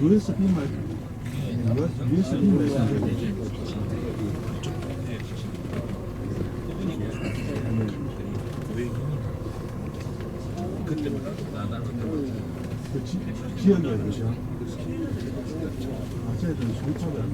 USB 말. USB 말씀 그 지- 지역이야 그죠? 아 쟤들 소차가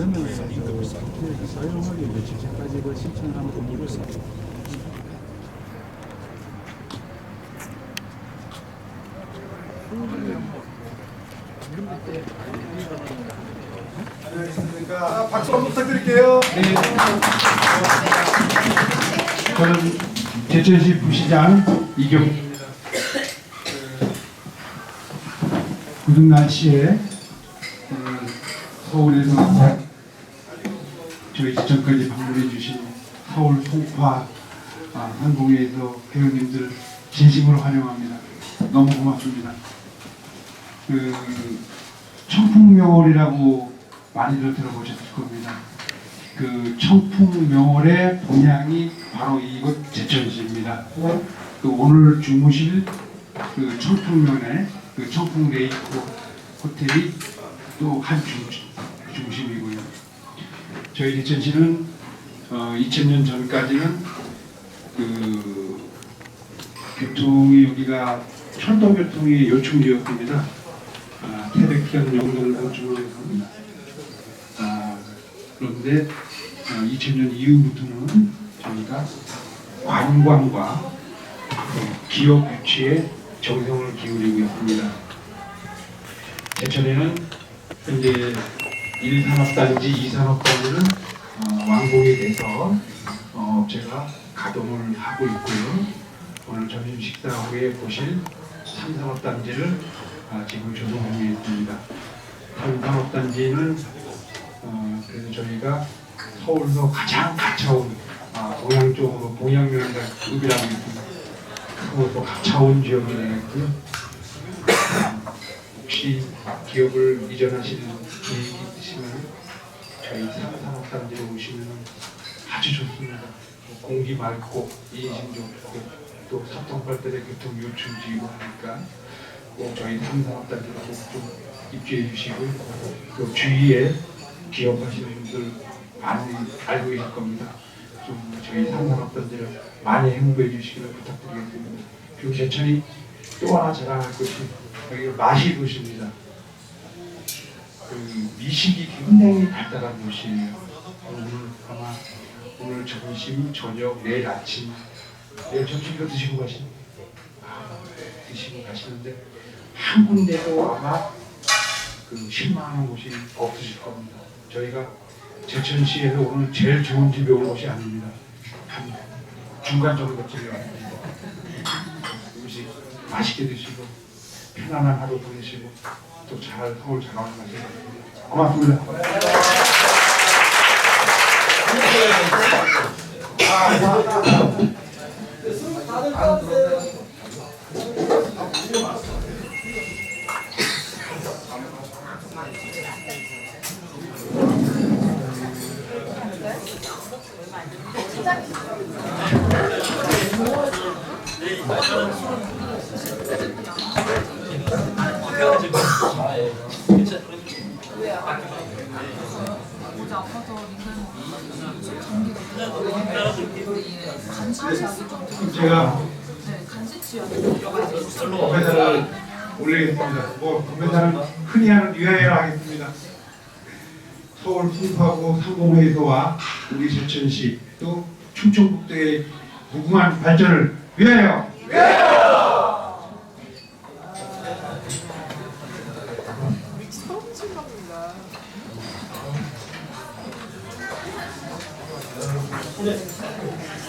그러면 그 사용하기 위해 그 하면 또 모르겠어. 안녕하십니까. 박수 한번 부탁드릴게요. 저는 제천시 부시장 이경입니다. 그, 굳은 날씨에 서울에서 저희 지청까지 방문해 주신 서울 송파 아, 항공회에서 회원님들 진심으로 환영합니다. 너무 고맙습니다. 그 청풍명월이라고 많이들 들어보셨을 겁니다. 그 청풍명월의 본향이 바로 이곳 제천시입니다. 그 오늘 주무실 그 청풍면의 그 청풍레이크 호텔이 또 한 중심이고요. 저희 제천시는 어, 2000년 전까지는 그 교통이 여기가 철도 교통이 요충지였습니다. 아, 태백현 영동도 중앙에서입니다. 아, 그런데 어, 2000년 이후부터는 저희가 관광과 그 기업 유치에 정성을 기울이고 있습니다. 제천에는 현재 1산업단지, 2산업단지는 어, 완공이 돼서 어, 업체가 가동을 하고 있고요. 오늘 점심 식사 후에 보실 3산업단지를 아, 지금 조성 중에 있습니다. 3산업단지는 어, 그래서 저희가 서울서 가장 가까운 아, 동양 쪽으로 동양면이라 읍이라고 있습니다. 또 가까운 지역이 되겠고요. 아, 혹시 기업을 이전하시는 계획이 있으시면 저희 산업단지에 오시면 아주 좋습니다. 공기 맑고 인심 좋고 또 사통발달의 교통 요충지이고 하니까 꼭 저희 삼산업단지로 꼭좀 입주해 주시고 또 주위에 기업하시는 분들 많이 알고 계실 겁니다. 좀 저희 삼산업단지를 많이 행보해 주시기를 부탁드리겠습니다. 그리고 제천이 또 하나 자랑할 것이 여기가 맛이 도시입니다. 그 미식이 굉장히 발달한 도시예요. 오늘 아마 오늘 점심, 저녁, 내일 아침, 내일 점심 이거 드시고 가시는 아, 드시고 가시는데 한 군데도 아마 그 실망하는 곳이 없으실 겁니다. 저희가 제천시에서 오늘 제일 좋은 집에 온 곳이 아닙니다. 한 중간 정도쯤에 왔습니다. 음식 맛있게 드시고 편안한 하루 보내시고 또 잘 서울 잘 올라가시고 고맙습니다. 어제 아파서 민간인 간신치약이 좀 제가 네, 간신치약이 건배사를 올리겠습니다. 뭐 건배사는 흔히 하는 유야회를 하겠습니다. 서울 송파구 상공회의소와 우리 제천시 또 충청북도의 무궁한 발전을 위하여 위하여 네.